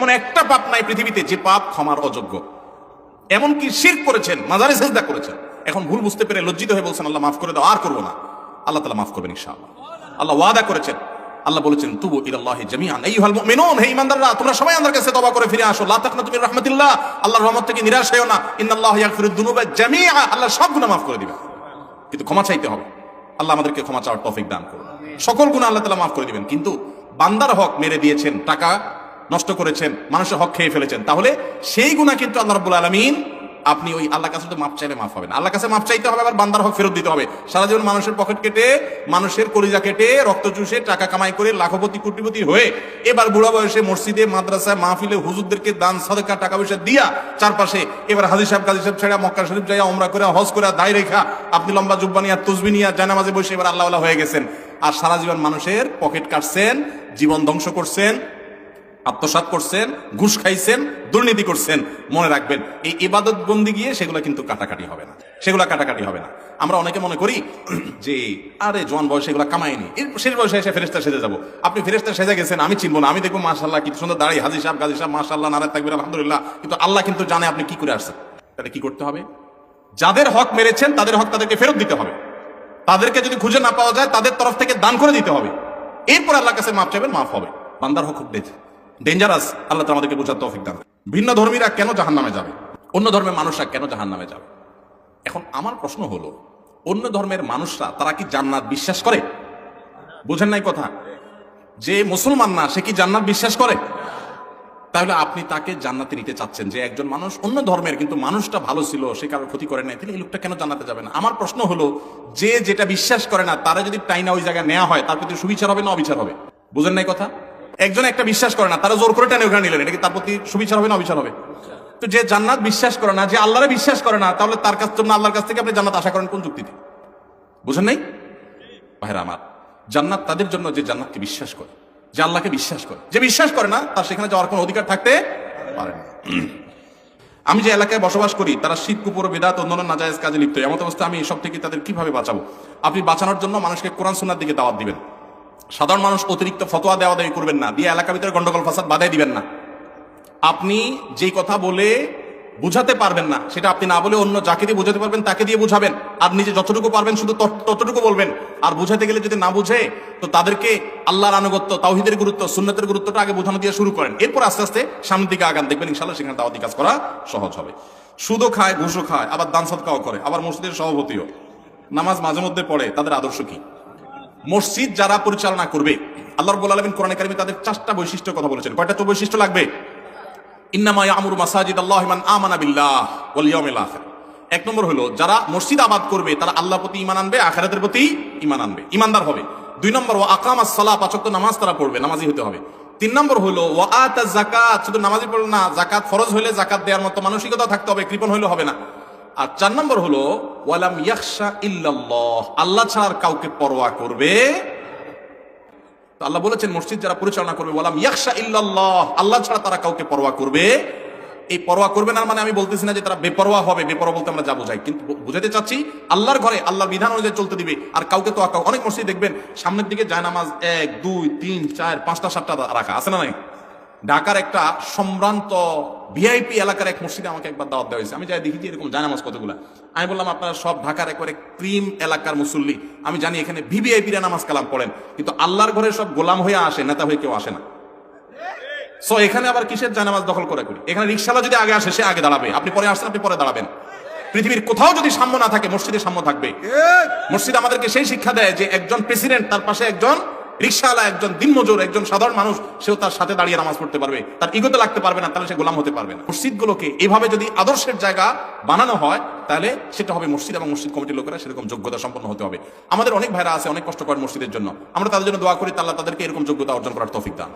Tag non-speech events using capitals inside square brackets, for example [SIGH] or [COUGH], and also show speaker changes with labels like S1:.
S1: এমন একটা পাপ নাই পৃথিবীতে যে পাপ ক্ষমার অযোগ্য। এমনকি শির করেছেন, মাজারে সেজদা করেছেন। এখন ভুল বুঝতে পেরে লজ্জিত হয়ে বলছেন, আল্লাহ মাফ করে দাও, আর করব না। আল্লাহ তালা মাফ করবেন ইনশাআল্লাহ। আল্লাহ ওয়াদা করেছেন। আল্লাহ বলেছেন, তুবু ইলাল্লাহি জামিআন। আইয়ুহাল মুমিনুন, হে ঈমানদাররা, তোমরা সবাই আল্লাহর কাছে তওবা করে ফিরে আসো। লা তাকনাতু মির রাহমাতিল্লাহ। আল্লাহর রহমত থেকে নিরাশ হয়ো না। ইন্নাল্লাহু ইয়াগফিরুদ দুনুবা জামিআ। আল্লাহ সব গুনাহ মাফ করে দিবেন। কিন্তু ক্ষমা চাইতে হবে। আল্লাহ আমাদেরকে ক্ষমা চাওয়ার তৌফিক দান করুন। সকল গুনাহ আল্লাহ তাআলা মাফ করে দিবেন। কিন্তু বান্দার হক মেরে দিয়েছেন টাকা নষ্ট করেছেন, মানুষের হক খেয়ে ফেলেছেন। তাহলে সেই গুনাহ কিন্তু আল্লাহ রাব্বুল আলামিন আপনি ওই আল্লাহ কাছে তো মাপ চাইলে মাফ হবে না আল্লাহ কাছে মাপ চাইতে হবে, আবার বান্দার হক ফেরত দিতে হবে। সারা জীবন মানুষের পকেট কেটে, মানুষের কলিজা কেটে, রক্ত চুষে, টাকা কামাই করে লাখপতি, কোটিপতি হয়ে এবার বুড়া বয়সে মসজিদে, মাদ্রাসায়, মাহফিলে হুজুরদেরকে দান, সাদেকা টাকা পয়সা দিয়া চারপাশে এবার হাজির সাহেব, কাজী সাহেব ছেড়া মক্কা শরীফ যাইয়া ওমরা করে হজ করে দায় রেখা আপনি লম্বা জুব্বানিয়া তুজবিনিয়া জানামাজে বসে এবার আল্লাহ হয়ে গেছেন। আর সারা জীবন মানুষের পকেট কাটছেন, জীবন ধ্বংস করছেন আত্মসাত করছেন, ঘুষ খাইছেন, দুর্নীতি করছেন, মনে রাখবেন, এই ইবাদত বন্দি গিয়ে সেগুলো কিন্তু কাটাকাটি হবে না। সেগুলো কাটাকাটি হবে না। আমরা অনেকে মনে করি [CLEARS THROAT] যে, আরে, জোয়ান বয়সে এগুলো কামায়নি শেষ বয়সে এসে ফেরেস্তা সেজে যাব। আপনি ফেরেস্তা সেজে গেছেন, আমি চিনবো না। আমি দেখব মাশাল্লাহ কি সুন্দর দাঁড়িয়ে, হাজি সাহেব, গাজী সাহেব মাশাল্লাহ নারায় থাকবেন আলহামদুলিল্লাহ। কিন্তু আল্লাহ কিন্তু জানে আপনি কি করে আসছেন। তাহলে কি করতে হবে? যাদের হক মেরেছেন, তাদের হক তাদেরকে ফেরত দিতে হবে। তাদেরকে যদি খুঁজে না পাওয়া যায়, তাদের তরফ থেকে দান করে দিতে হবে। এরপর আল্লাহ কাছে মাপ চাইবেন, মাফ হবে। বান্দার হক খুব ডেঞ্জারাস আল্লাহ তো আমাদেরকে বোঝার তৌফিক দান। ভিন্ন ধর্মীরা কেন জাহান নামে যাবে? অন্য ধর্মের মানুষরা কেন জাহান নামে যাবে? এখন আমার প্রশ্ন হলো, অন্য ধর্মের মানুষরা, তারা কি জান্নাত বিশ্বাস করে? বোঝেন নাই কথা? যে মুসলমান না, সে কি জান্নাত বিশ্বাস করে? তাহলে আপনি তাকে জান্নাতে নিতে চাচ্ছেন যে একজন মানুষ অন্য ধর্মের, কিন্তু মানুষটা ভালো ছিল, সে কারোর ক্ষতি করে নাই, তাহলে এই লোকটা কেন জান্নাতে যাবে না? আমার প্রশ্ন হলো, যে যেটা বিশ্বাস করে না, তারা যদি টাইনা ওই জায়গায় নেওয়া হয়, তার প্রতি সুবিচার হবে না অবিচার হবে? বুঝেন নাই কথা? একজন একটা বিশ্বাস করে না, তারা জোর করে টেনে ওখানে নিলেন, এটা কি তার প্রতি সুবিচার হবে না অবিচার হবে? তো যে জান্নাত বিশ্বাস করে না, যে আল্লাহরে বিশ্বাস করে না, তাহলে তার কাছ জন্য আল্লাহর কাছ থেকে আপনি জান্নাত আশা করেন কোন যুক্তিতে? বুঝেন নাই? ভাইরা আমার, জান্নাত তাদের জন্য যে জান্নাতকে বিশ্বাস করে, যে আল্লাহকে বিশ্বাস করে। যে বিশ্বাস করে না, তার সেখানে যাওয়ার কোনো অধিকার থাকতে পারে না। [CLEARS THROAT] আমি যে এলাকায় বসবাস করি, তারা শীত, কুপুর, বেদাত, অন্যান্য নাজায়েজ কাজে লিপ্ত। এমন অবস্থা আমি এসব থেকে তাদের কীভাবে বাঁচাবো? আপনি বাঁচানোর জন্য মানুষকে কোরআন, সুন্নার দিকে দাওয়াত দিবেন। সাধারণ মানুষ অতিরিক্ত ফতোয়া দেওয়া দেওয়ি করবেন না। দিয়ে এলাকা ভিতরে গন্ডগোল, ফাসাদ বাধাই দিবেন না। আপনি যেই কথা বলে বুঝাতে পারবেন না, সেটা আপনি না বলে অন্য যাকে দিয়ে বুঝাতে পারবেন, তাকে দিয়ে বুঝাবেন। আর নিজে যতটুকু পারবেন, শুধু তত- ততটুকু বলবেন। আর বুঝাতে গেলে যদি না বুঝে, তো তাদেরকে আল্লাহর আনুগত্য, তাওহিদের গুরুত্ব, সুন্নতের গুরুত্বটা আগে বোঝানো দিয়ে শুরু করেন। এরপর আস্তে আস্তে সামনের দিকে আগান দেখবেন ইনশাল্লাহ সেখানে দাওয়াতি কাজ করা সহজ হবে। সুদও খায়, ঘুষও খায়, আবার দান সৎকাও করে, আবার মসজিদের সভাপতিও। নামাজ মাঝে মধ্যে পড়ে, তাদের আদর্শ কি? মসজিদ যারা পরিচালনা করবে, আল্লাহ রব্বুল আলমিন কোরআন কারিমে তাদের চারটা বৈশিষ্ট্য কথা বলেছেন। কয়টা তো বৈশিষ্ট্য লাগবে? ইন্নামা ইয়ামুরু মাসাজিদ আল্লাহ মান আমানা বিল্লাহ ওয়াল ইয়াউমিল আখির। এক নম্বর হলো, যারা মসজিদ আবাদ করবে, তারা আল্লাহর প্রতি ঈমান আনবে, আখিরাতের প্রতি ঈমান আনবে। ঈমানদার হবে। দুই নম্বর, ওয়া আকামাস সালাহ পাঁচ ওয়াক্ত নামাজ তারা পড়বে, নামাজি হতে হবে। তিন নম্বর হলো, ওয়া আতা যাকাত, শুধু নামাজি পড়বে না, যাকাত ফরজ হলে যাকাত দেওয়ার মতো মানসিকতা থাকতে হবে, কৃপণ হইলে হবে না। আর চার নম্বর হলো, ওয়ালাম ইয়াখশা ইল্লাল্লাহ। আল্লাহ ছাড়া আর কাউকে পরোয়া করবে? তো আল্লাহ বলেছেন, মসজিদ যারা পরিচালনা করবে বললাম ইয়াকশা ইল্লাল্লাহ, আল্লাহ ছাড়া তারা কাউকে পরোয়া করবে? এই পরোয়া করবে না মানে আমি বলতেছি না যে তারা বেপরোয়া হবে, বেপরোয়া বলতে আমরা যা বোঝাই। কিন্তু বুঝাতে চাচ্ছি, আল্লাহর ঘরে, আল্লাহর বিধান অনুযায়ী চলতে দিবে। আর কাউকে তো অনেক মসজিদ দেখবেন, সামনের দিকে জায়নামাজ এক, দুই, তিন, চার, পাঁচটা, সাতটা রাখা আছে না নাই? ঢাকার একটা সম্ভ্রান্ত ভিআইপি এলাকার এক মসজিদে আমাকে একবার দাওয়াত দেওয়া হয়েছে। আমি যাই দেখি যে এরকম জায়নামাজ কতগুলা। আমি বললাম আপনারা সব ঢাকার একবারে ক্রিম এলাকার মুসল্লি। আমি জানি এখানে ভিভিআইপিরা নামাজ কালাম পড়েন। কিন্তু আল্লাহর ঘরে সব গোলাম হয়ে আসে নেতা হয়ে কেউ আসে না। সো এখানে আবার কিসের জানামাজ দখল করে করি? এখানে রিক্সালা যদি আগে আসে সে আগে দাঁড়াবে। আপনি পরে আসছেন আপনি পরে দাঁড়াবেন। পৃথিবীর কোথাও যদি সাম্য না থাকে মসজিদে সাম্য থাকবে। মসজিদ আমাদেরকে সেই শিক্ষা দেয় যে একজন প্রেসিডেন্ট তার পাশে একজন রিক্সাওয়ালা একজন দিনমজুর, একজন সাধারণ মানুষ, সেও তার সাথে দাঁড়িয়ে নামাজ পড়তে পারবে। তার ইগোতে লাগতে পারবে না, তাহলে সে গোলাম হতে পারবে না। মসজিদগুলোকে এভাবে যদি আদর্শের জায়গা বানানো হয়, তাহলে সেটা হবে মসজিদ এবং মসজিদ কমিটির লোকেরা সেরকম যোগ্যতা সম্পন্ন হতে হবে। আমাদের অনেক ভাইরা আছে, অনেক কষ্ট করেন মসজিদের জন্য। আমরা তাদের জন্য দোয়া করি তাল্লাহ তাদেরকে এরকম যোগ্যতা অর্জন করার তৌফিক দান।